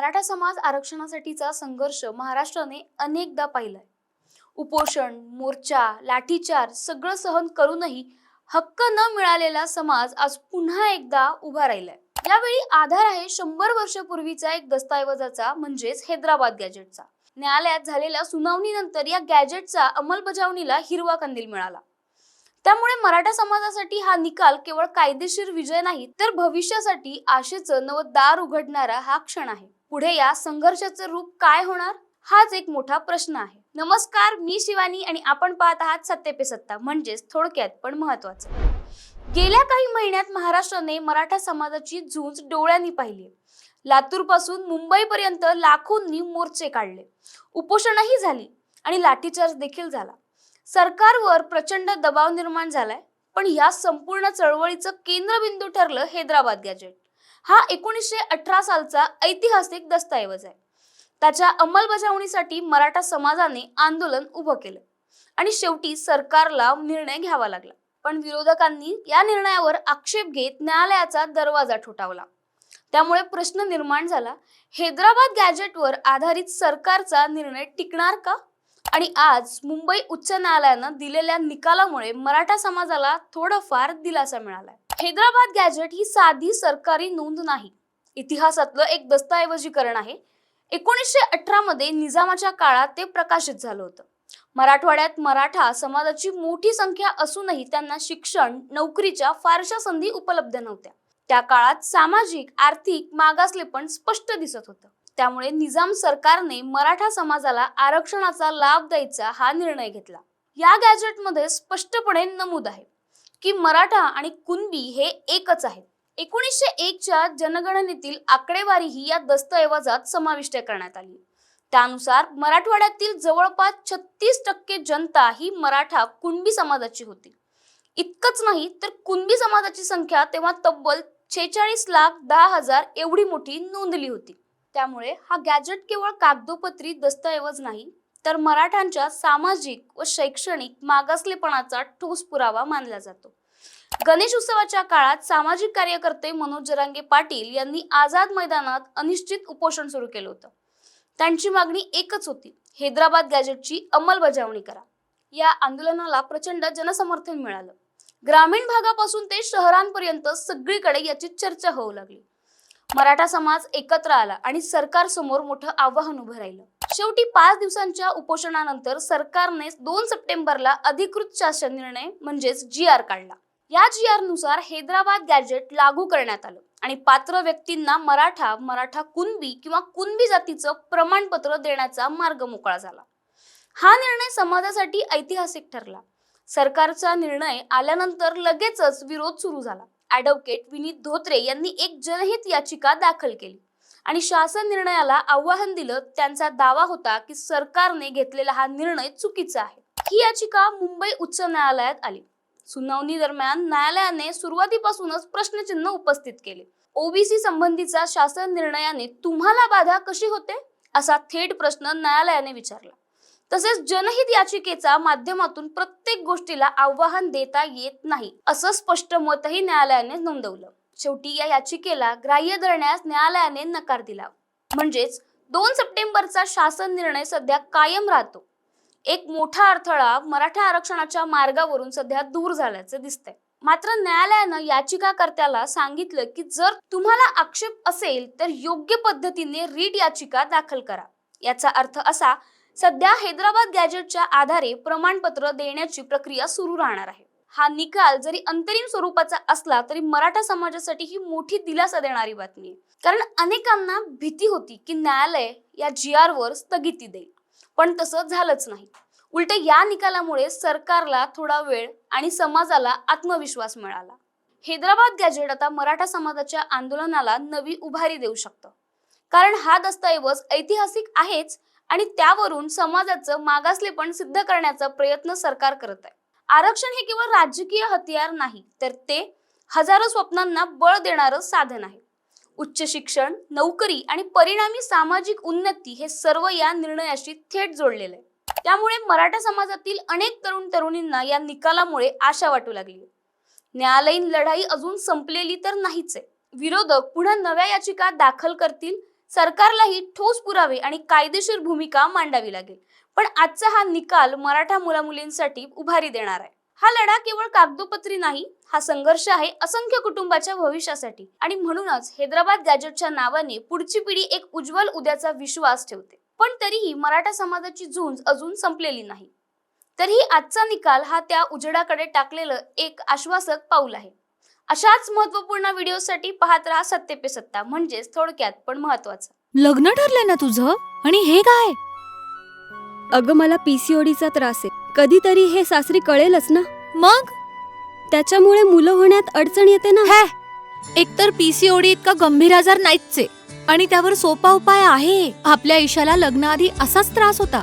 मराठा समाज आरक्षणासाठीचा संघर्ष महाराष्ट्राने अनेकदा पाहिलाय. उपोषण मोर्चा लाठीचार सगळं सहन करूनही हक्क न मिळालेला समाज आज पुन्हा एकदा उभा राहिलाय. यावेळी आधार आहे शंभर वर्षपूर्वीचा एक दस्तऐवजाचा म्हणजेच हैदराबाद गॅजेटचा न्यायालयात झालेल्या सुनावणीनंतर या गॅजेटचा अंमलबजावणीला हिरवा कंदील मिळाला. त्यामुळे मराठा समाजासाठी हा निकाल केवळ कायदेशीर विजय नाही तर भविष्यासाठी आशेचं नवं दार उघडणारा हा क्षण आहे. पुढे या संघर्षाचं रूप काय होणार? हाच एक मोठा प्रश्न आहे. नमस्कार मी शिवानी आणि आपण पाहत आहात सत्य पे सत्ता म्हणजेच थोडक्यात पण महत्वाचं गेल्या काही महिन्यात महाराष्ट्राने मराठा समाजाची झूंज डोळ्यांनी पाहिली. लातूरपासून मुंबईपर्यंत लाखोंनी मोर्चे काढले. उपोषणही झाली आणि लाठीचार्ज देखील झाला. सरकारवर प्रचंड दबाव निर्माण झालाय. पण या संपूर्ण चळवळीचं केंद्रबिंदू ठरलं हैदराबाद गॅजेट हा एकोणीसशे अठरा सालचा ऐतिहासिक दस्तऐवज आहे. त्याच्या अंमलबजावणीसाठी मराठा समाजाने आंदोलन उभं केलं. आणि शेवटी सरकारला निर्णय घ्यावा लागला. पण विरोधकांनी या निर्णयावर आक्षेप घेत न्यायालयाचा दरवाजा ठोठावला. त्यामुळे प्रश्न निर्माण झाला हैदराबाद गॅजेटवर आधारित सरकारचा निर्णय टिकणार का? आणि आज मुंबई उच्च न्यायालयानं दिलेल्या निकालामुळे मराठा समाजाला थोडंफार दिलासा मिळालाय. हैदराबाद गॅजेट ही साधी सरकारी नोंद नाही. इतिहासातलं एक दस्तऐवजीकरण आहे. एकोणीसशे अठरा मध्ये निजामाच्या काळात ते प्रकाशित झालं होतं. मराठवाड्यात मराठा समाजाची मोठी संख्या असूनही त्यांना शिक्षण नोकरीच्या फारशा संधी उपलब्ध नव्हत्या. त्या काळात सामाजिक आर्थिक मागासलेपण स्पष्ट दिसत होतं. त्यामुळे निजाम सरकारने मराठा समाजाला आरक्षणाचा लाभ द्यायचा हा निर्णय घेतला. या गॅजेटमध्ये स्पष्टपणे नमूद आहे की मराठा आणि कुणबी हे एकच आहेत. एकोणीसशे एकच्या जनगणनेतील आकडेवारी ही या दस्तऐवजात समाविष्ट करण्यात आली. त्यानुसार मराठवाड्यातील जवळपास छत्तीस टक्के जनता ही मराठा कुणबी समाजाची होती. इतकंच नाही तर कुणबी समाजाची संख्या तेव्हा तब्बल छेचाळीस लाख दहा हजार एवढी मोठी नोंदली होती. त्यामुळे हा गॅजेट केवळ कागदोपत्री दस्तऐवज नाही तर मराठ्यांच्या सामाजिक व शैक्षणिक मागासलेपणाचा ठोस पुरावा मानला जातो. गणेश उत्सवाच्या काळात सामाजिक कार्यकर्ते मनोज जरांगे पाटील यांनी आझाद मैदानात अनिश्चित उपोषण सुरू केलं होतं. त्यांची मागणी एकच होती हैदराबाद गॅजेटची अंमलबजावणी करा. या आंदोलनाला प्रचंड जनसमर्थन मिळालं. ग्रामीण भागापासून ते शहरांपर्यंत सगळीकडे याची चर्चा होऊ लागली. मराठा समाज एकत्र आला आणि सरकार समोर मोठं आव्हान उभं राहिलं. शेवटी पाच दिवसांच्या उपोषणानंतर सरकारने दोन सप्टेंबरला अधिकृत शासन निर्णय म्हणजेच जी आर काढला. या जी आरनुसार हैदराबाद गॅजेट लागू करण्यात आलं आणि पात्र व्यक्तींना मराठा मराठा कुणबी किंवा कुणबी जातीचं प्रमाणपत्र देण्याचा मार्ग मोकळा झाला. हा निर्णय समाजासाठी ऐतिहासिक ठरला. सरकारचा निर्णय आल्यानंतर लगेचच विरोध सुरू झाला. ॲडव्होकेट विनीत धोत्रे यांनी एक जनहित याचिका दाखल केली. आणि शासन निर्णयाला आव्हान दिलं त्यांचा दावा होता की सरकारने घेतलेला हा निर्णय चुकीचा आहे. ही याचिका मुंबई उच्च न्यायालयात आली. सुनावणी दरम्यान न्यायालयाने सुरुवातीपासूनच प्रश्नचिन्ह उपस्थित केले. ओबीसी संबंधीचा शासन निर्णयाने तुम्हाला बाधा कशी होते? असा थेट प्रश्न न्यायालयाने विचारला. तसेच जनहित याचिकेचा माध्यमातून प्रत्येक गोष्टीला आव्हान देता येत नाही असं स्पष्ट मतही न्यायालयाने नोंदवलं. शेवटी या याचिकेला ग्राह्य धरण्यास न्यायालयाने नकार दिला. म्हणजेच दोन सप्टेंबरचा शासन निर्णय सध्या कायम राहतो. एक मोठा अडथळा मराठा आरक्षणाच्या मार्गावरून सध्या दूर झाल्याचं दिसतंय. मात्र न्यायालयानं याचिकाकर्त्याला सांगितलं की जर तुम्हाला आक्षेप असेल तर योग्य पद्धतीने रीट याचिका दाखल करा. याचा अर्थ असा सध्या हैदराबाद गॅजेटच्या आधारे प्रमाणपत्र देण्याची प्रक्रिया सुरू राहणार आहे. हा निकाल जरी अंतरिम स्वरूपाचा असला तरी मराठा समाजासाठी ही मोठी दिलासा देणारी बातमी आहे. कारण अनेकांना भीती होती की न्यायालय या जी आर वर स्थगिती देईल. पण तसं झालंच नाही. उलट या निकालामुळे सरकारला थोडा वेळ आणि समाजाला आत्मविश्वास मिळाला. हैदराबाद गॅजेट आता मराठा समाजाच्या आंदोलनाला नवी उभारी देऊ शकतं. कारण हा दस्तऐवज ऐतिहासिक आहेच आणि त्यावरून समाजाचं मागासलेपण सिद्ध करण्याचा प्रयत्न सरकार करत आहे. आरक्षण हे केवळ राजकीय हतियार नाही तर ते हजारो स्वप्नांना बळ देणारं साधन आहे. उच्च शिक्षण नोकरी आणि परिणामी सामाजिक उन्नती हे सर्व या निर्णयाशी थेट जोडलेलं आहे. त्यामुळे मराठा समाजातील अनेक तरुण तरुणींना या निकालामुळे आशा वाटू लागली. न्यायालयीन लढाई अजून संपलेली तर नाहीच आहे. विरोधक पुन्हा नव्या याचिका दाखल करतील सरकारलाही ठोस पुरावे आणि कायदेशीर भूमिका मांडावी लागेल. पण आजचा हा निकाल मराठा मुलामुलींसाठी उभारी देणार आहे. हा लढा केवळ कागदोपत्री नाही हा संघर्ष आहे असंख्य कुटुंबाच्या भविष्यासाठी. आणि म्हणूनच हैदराबाद गॅजेटच्या नावाने पुढची पिढी एक उज्ज्वल उद्याचा विश्वास ठेवते. पण तरीही मराठा समाजाची झुंज अजून संपलेली नाही. तरीही आजचा निकाल हा त्या उजेडाकडे टाकलेलं एक आश्वासक पाऊल आहे. अशाच महत्त्वपूर्ण व्हिडिओसाठी पाहत राहा सत्य पे सत्ता म्हणजेच थोडक्यात पण महत्वाचं लग्न ठरलंय ना तुझं? आणि हे काय? अगं मला पीसीओडीचा त्रास आहे. कधीतरी हे सासरी कळेलच ना. मग? त्याच्यामुळे मुलं होण्यात अडचण येते ना. हे! एकतर पीसीओडी इतका गंभीर आजार नाहीच आहे आणि त्यावर सोपा उपाय आहे. आपल्या ईशाला लग्नाआधी असाच त्रास होता.